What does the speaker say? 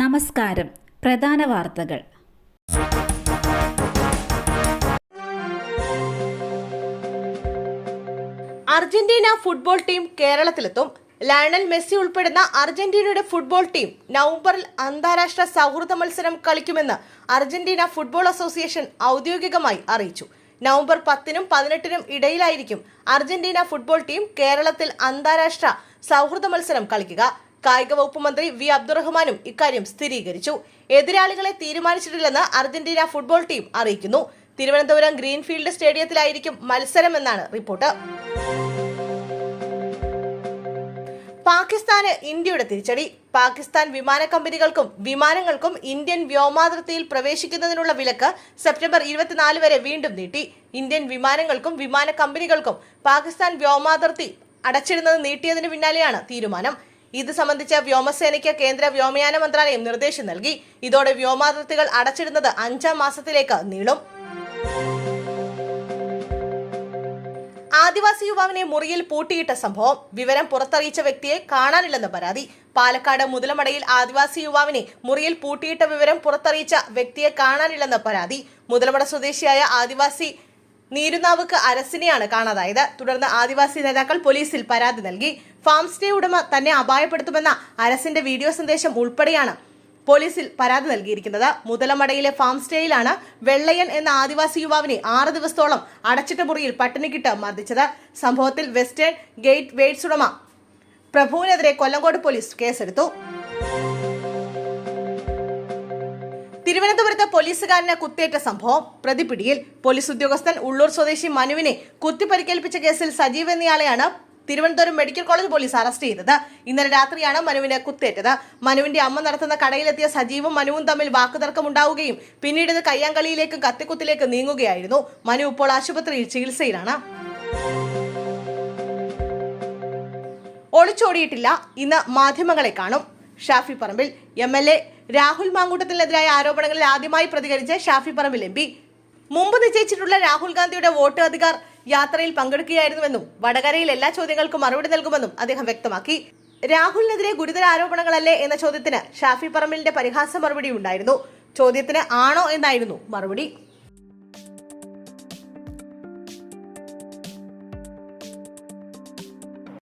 നമസ്കാരം. പ്രധാന വാർത്തകൾ. അർജന്റീന ഫുട്ബോൾ ടീം കേരളത്തിലെത്തും. ലയണൽ മെസ്സി ഉൾപ്പെടുന്ന അർജന്റീനയുടെ ഫുട്ബോൾ ടീം നവംബറിൽ അന്താരാഷ്ട്ര സൗഹൃദ മത്സരം കളിക്കുമെന്ന് അർജന്റീന ഫുട്ബോൾ അസോസിയേഷൻ ഔദ്യോഗികമായി അറിയിച്ചു. നവംബർ പത്തിനും പതിനെട്ടിനും ഇടയിലായിരിക്കും അർജന്റീന ഫുട്ബോൾ ടീം കേരളത്തിൽ അന്താരാഷ്ട്ര സൗഹൃദ മത്സരം കളിക്കുക. കായിക വകുപ്പ് മന്ത്രി വി അബ്ദുറഹ്മാനും ഇക്കാര്യം സ്ഥിരീകരിച്ചു. എതിരാളികളെ തീരുമാനിച്ചിട്ടില്ലെന്ന് അർജന്റീന ഫുട്ബോൾ ടീം അറിയിക്കുന്നു. തിരുവനന്തപുരം ഗ്രീൻഫീൽഡ് സ്റ്റേഡിയത്തിലായിരിക്കും മത്സരമെന്നാണ് റിപ്പോർട്ട്. പാകിസ്ഥാന് ഇന്ത്യയുടെ തിരിച്ചടി. പാകിസ്ഥാൻ വിമാന കമ്പനികൾക്കും വിമാനങ്ങൾക്കും ഇന്ത്യൻ വ്യോമാതിർത്തിയിൽ പ്രവേശിക്കുന്നതിനുള്ള വിലക്ക് സെപ്റ്റംബർ ഇരുപത്തിനാല് വരെ വീണ്ടും നീട്ടി. ഇന്ത്യൻ വിമാനങ്ങൾക്കും വിമാന കമ്പനികൾക്കും പാകിസ്ഥാൻ വ്യോമാതിർത്തി അടച്ചിടുന്നത് നീട്ടിയതിന് പിന്നാലെയാണ് തീരുമാനം. ഇത് സംബന്ധിച്ച് വ്യോമസേനയ്ക്ക് കേന്ദ്ര വ്യോമയാന മന്ത്രാലയം നിർദ്ദേശം നൽകി. ഇതോടെ വ്യോമാതിർത്തികൾ അടച്ചിടുന്നത് അഞ്ചാം മാസത്തിലേക്ക് നീളും. ആദിവാസി യുവാവിനെ മുറിയിൽ പൂട്ടിയിട്ട സംഭവം. വിവരം പുറത്തറിയിച്ച വ്യക്തിയെ കാണാനില്ലെന്ന് പരാതി. പാലക്കാട് മുതലമടയിൽ ആദിവാസി യുവാവിനെ മുറിയിൽ പൂട്ടിയിട്ട വിവരം പുറത്തറിയിച്ച വ്യക്തിയെ കാണാനില്ലെന്ന് പരാതി. മുതലമട സ്വദേശിയായ ആദിവാസി നീരുനാവുക്ക് അരസിനെയാണ് കാണാതായത്. തുടർന്ന് ആദിവാസി നേതാക്കൾ പോലീസിൽ പരാതി നൽകി. ഫാം സ്റ്റേ ഉടമ തന്നെ അപായപ്പെടുത്തുമെന്ന അരസിന്റെ വീഡിയോ സന്ദേശം ഉൾപ്പെടെയാണ് പോലീസിൽ പരാതി നൽകിയിരിക്കുന്നത്. മുതലമടയിലെ ഫാം സ്റ്റേയിലാണ് വെള്ളയൻ എന്ന ആദിവാസി യുവാവിനെ ആറ് ദിവസത്തോളം അടച്ചിട്ട മുറിയിൽ പട്ടിണിക്കിട്ട് മർദ്ദിച്ചത്. സംഭവത്തിൽ വെസ്റ്റേൺ ഗേറ്റ് വെയ്റ്റ്സ് ഉടമ പ്രഭുവിനെതിരെ കൊല്ലങ്കോട് പോലീസ് കേസെടുത്തു. തിരുവനന്തപുരത്ത് പോലീസുകാരന് കുത്തേറ്റ സംഭവം. പ്രതിപിടിയിൽ പോലീസ് ഉദ്യോഗസ്ഥൻ ഉള്ളൂർ സ്വദേശി മനുവിനെ കുത്തിപ്പരിക്കേൽപ്പിച്ച കേസിൽ Sajeev എന്നയാളെയാണ് Thiruvananthapuram medical college police arrest ചെയ്തത്. ഇന്നലെ രാത്രിയാണ് മനുവിനെ കുത്തേറ്റത്. മനുവിന്റെ അമ്മ നടത്തുന്ന കടയിലെത്തിയ സജീവും മനുവും തമ്മിൽ വാക്കുതർക്കം ഉണ്ടാവുകയും പിന്നീട് ഇത് കയ്യാങ്കളിയിലേക്കും കത്തിക്കുത്തിലേക്കും നീങ്ങുകയായിരുന്നു. മനു ഇപ്പോൾ ആശുപത്രിയിൽ ചികിത്സയിലാണ്. ഒളിച്ചോടിയിട്ടില്ല. ഇന്ന് മാധ്യമങ്ങളെ കാണും. Shafi Parambil M L A Rahul മാങ്കൂട്ടത്തിനെതിരായ ആരോപണങ്ങളിൽ ആദ്യമായി പ്രതികരിച്ച ഷാഫി പറമ്പിൽ എം പി. മുമ്പ് നിശ്ചയിച്ചിട്ടുള്ള രാഹുൽ ഗാന്ധിയുടെ വോട്ട് അധികാർ യാത്രയിൽ പങ്കെടുക്കുകയായിരുന്നുവെന്നും വടകരയിൽ എല്ലാ ചോദ്യങ്ങൾക്കും മറുപടി നൽകുമെന്നും അദ്ദേഹം വ്യക്തമാക്കി. രാഹുലിനെതിരെ ഗുരുതര ആരോപണങ്ങളല്ലേ എന്ന ചോദ്യത്തിന് ഷാഫി പറമ്പിലിന്റെ പരിഹാസ മറുപടി ഉണ്ടായിരുന്നു ചോദ്യത്തിന് ആണോ എന്നായിരുന്നു മറുപടി.